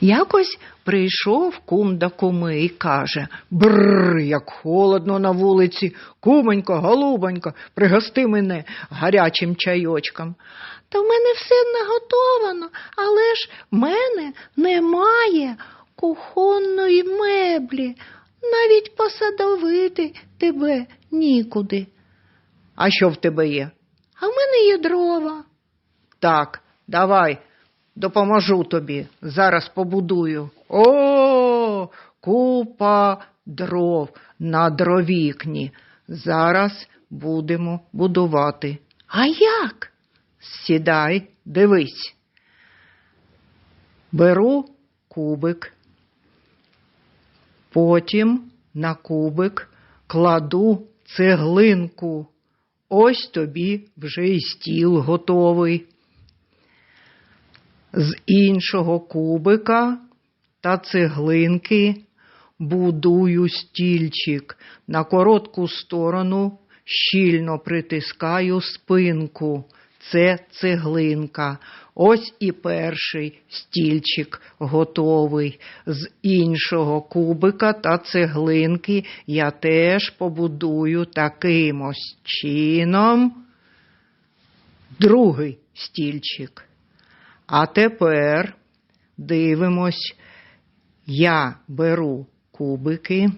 Якось прийшов кум до куми і каже Бррр, як холодно на вулиці, кумонько, голубонько, пригости мене гарячим чайочком. Та в мене все наготовано, але ж в мене немає кухонної меблі, навіть посадовити тебе нікуди. А що в тебе є? А в мене є дрова. Так, давай, допоможу тобі. Зараз побудую. О, купа дров на дровікні. Зараз будемо будувати. А як? Сідай, дивись. Беру кубик. Потім на кубик кладу цеглинку. Ось тобі вже і стіл готовий. З іншого кубика та цеглинки будую стільчик. На коротку сторону щільно притискаю спинку. Це цеглинка. Ось і перший стільчик готовий. З іншого кубика та цеглинки я теж побудую таким ось чином другий стільчик. А тепер дивимось, я беру кубики,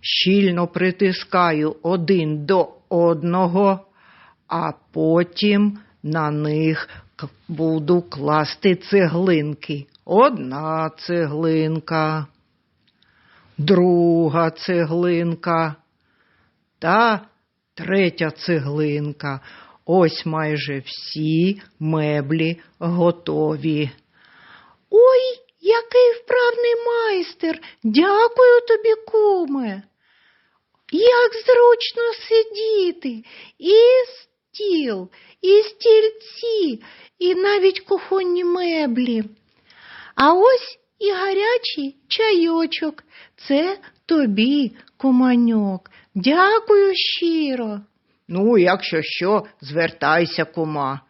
щільно притискаю один до одного, а потім на них буду класти цеглинки. Одна цеглинка, друга цеглинка та третя цеглинка. Ось майже всі меблі готові. Ой, який вправний майстер! Дякую тобі, куме. Як зручно сидіти, і стіл, і стільці, і навіть кухонні меблі. А ось і гарячий чайочок. Це тобі, куманьок. Дякую щиро. Ну, якщо що, звертайся, кума.